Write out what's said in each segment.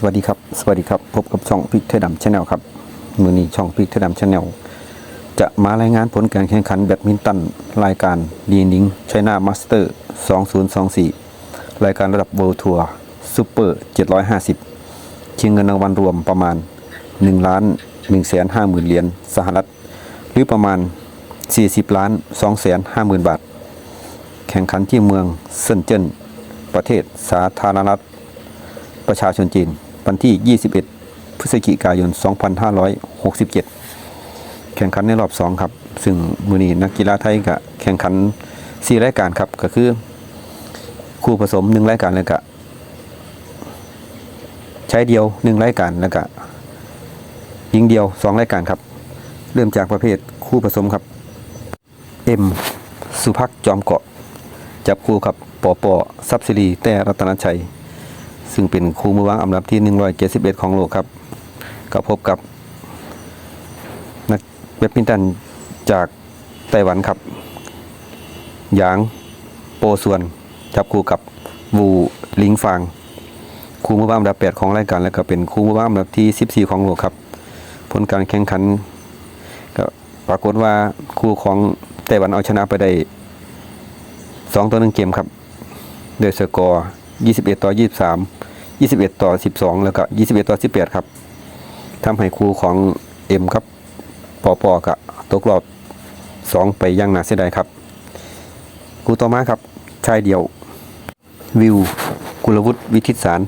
สวัสดีครับ สวัสดีครับ พบกับช่องพิกไทยดำชาแนลครับ มือนี้ช่องพิกไทยดำชาแนลจะมารายงานผลการแข่งขันแบดมินตัน รายการดีนิงไชน่ามาสเตอร์ 2024 รายการระดับเวิลด์ทัวร์ซูเปอร์ 750 ชิงเงินรางวัลรวมประมาณ1ล้าน1แสน5หมื่นเหรียญสหรัฐ หรือประมาณ 40 ล้าน2แสน5หมื่นบาท แข่งขันที่เมืองเซินเจิ้นประเทศสาธารณรัฐประชาชนจีน วันที่ 21 พฤศจิกายน 2567 แข่งขันในรอบ 2 ครับ ซึ่งมือนี้นักกีฬาไทยก็แข่งขัน 4 รายการครับ ก็คือคู่ผสม 1 รายการแล้วก็ใช้เดียว 1 รายการแล้วก็ยิงเดียว 2 รายการครับ เริ่มจากประเภทคู่ผสมครับเอ็มสุภักจอมเกาะ จับคู่กับปอปอซับซิรีแต่รัตนชัย ซึ่งเป็นคู่มือวางอันดับที่ 171 ของโลกครับ ก็พบกับ นักแบดมินตันจากไต้หวันครับหยางโปส่วน จับคู่กับวูลิงฟางคู่มือวางอันดับ 8 ของรายการแล้วก็เป็นคู่มือวางอันดับที่ 14 ของโลกครับ ผลการแข่งขันก็ปรากฏว่าคู่ของไต้หวันเอาชนะไปได้ 2 ต่อ 1 เกมครับโดยสกอร์ 21 ต่อ 23 21 ต่อ 12 แล้วก็ 21 ต่อ 18 ครับทำให้คู่ของเอ็มครับปอปอกะตกรอบ 2 ไปยังหนาเสียดายครับ คู่ต่อมาครับชายเดียว วิว กุลวุฒิวิทิตสาร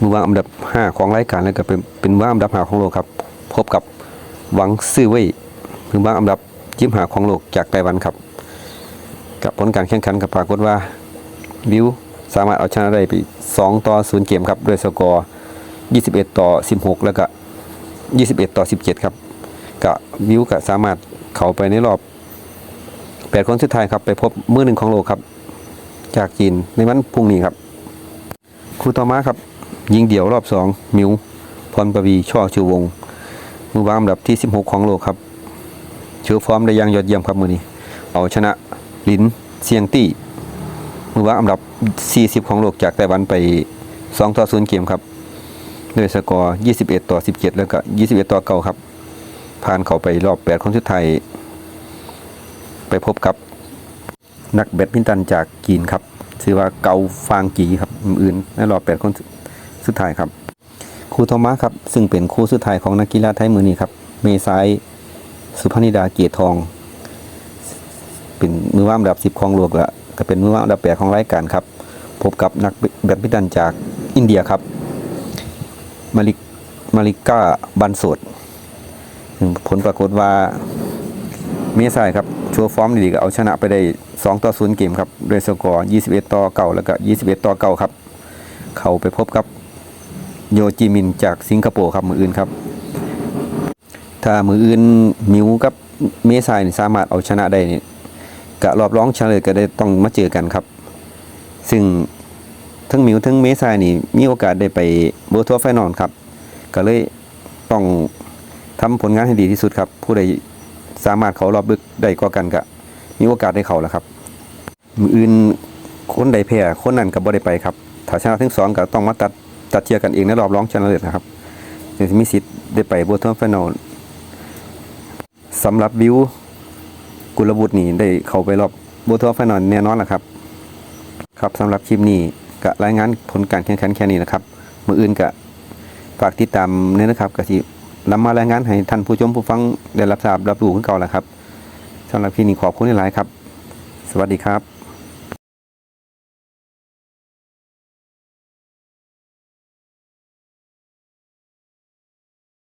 มือวางอันดับ 5 ของรายการแล้วก็เป็นเป็นมือวางอันดับ5ของโลกครับ พบกับหวังซื่อเว่ยมือวางอันดับยิบหาของโลกจากไต้หวันครับ กับผลการแข่งขันกับปรากฏว่าวิว สามารถเอาชนะได้ไป 2 ต่อ 0 เกมครับ ด้วยสกอร์ 21 ต่อ 16 แล้วก็ 21 ต่อ 17 ครับกับวิวก็สามารถเข้าไปในรอบ 8 คนสุดท้ายครับ ไปพบมือหนึ่งของโลกครับ จากจีนในวันพรุ่งนี้ครับคู่ต่อมาครับยิงเดี่ยวรอบ 2 มิวพรประวีช่อชูวงมือวางอันดับที่ 16 ของโลกครับโชว์ฟอร์มได้ย่างยอดเยี่ยมครับมือนี้ เอาชนะลินเซียงตี้ มือว่าอันดับ 40 ของโลกจากไต้หวันไป 2 ต่อ 0 เกมครับด้วยสกอร์ 21 ต่อ 17 แล้วก็ 21 ต่อ9ครับ ผ่านเข้าไปรอบ 8 คนสุดท้าย ไปพบกับนักแบดมินตันจากจีนครับชื่อว่าเกาฟางกีครับอื่นในรอบ 8 คนสุดท้ายครับครูโทมัสครับ ซึ่งเป็นครูสุดท้ายของนักกีฬาไทยมือนี้ครับ เมษายสุพนิดาเกียรติทอง เป็นมือว่าอันดับ 10 ของโลกแล้ว ก็เป็นมือว่างอันดับ8ของรายการครับ พบกับนักแบดมินตันจากอินเดียครับ มาริกมาริก้าบันโสดผลปรากฏว่าเมษายครับชัวฟอร์มดีๆก็เอาชนะไปได้ 2 ต่อ 0 เกมครับด้วยสกอร์ 21 ต่อ9แล้วก็ 21 ต่อ9ครับ เขาไปพบกับโยจิมินจากสิงคโปร์ครับมืออื่นครับ ถ้ามืออื่นมิวกับเมษายสามารถเอาชนะได้นี่ กะรอบร้องเฉลยก็ได้ต้องมาเจอกันครับ ซึ่งทั้งมิวทั้งเมษายนี่มีโอกาสได้ไปโบทัวร์ไฟนอลครับ ก็เลยต้องทำผลงานให้ดีที่สุดครับ ผู้ใดสามารถเขารอบลึกได้กว่ากันก็มีโอกาสได้เขาแล้วครับ มืออื่นคนใดแพ้คนนั้นก็บ่ได้ไปครับถ้าชนะทั้งสองก็ต้องมาตัดตัดเชียร์กันเองในรอบร้องชนะเลิศนะครับจึงมีสิทธิ์ได้ไปโบทัวร์ไฟนอลสำหรับวิว กุลบุตรนี่ได้เข้าไปรอบโบทัวไฟนอนแน่นอนแหละครับ ครับสำหรับคลิปนี้ก็รายงานผลการแข่งขันแค่นี้นะครับมืออื่นก็ฝากติดตามเนี่ยนะครับก็ที่นำมารายงานให้ท่านผู้ชมผู้ฟังได้รับทราบรับรู้ขึ้นเก่าแหละครับสำหรับคลิปนี้ขอบคุณหลายครับ สวัสดีครับ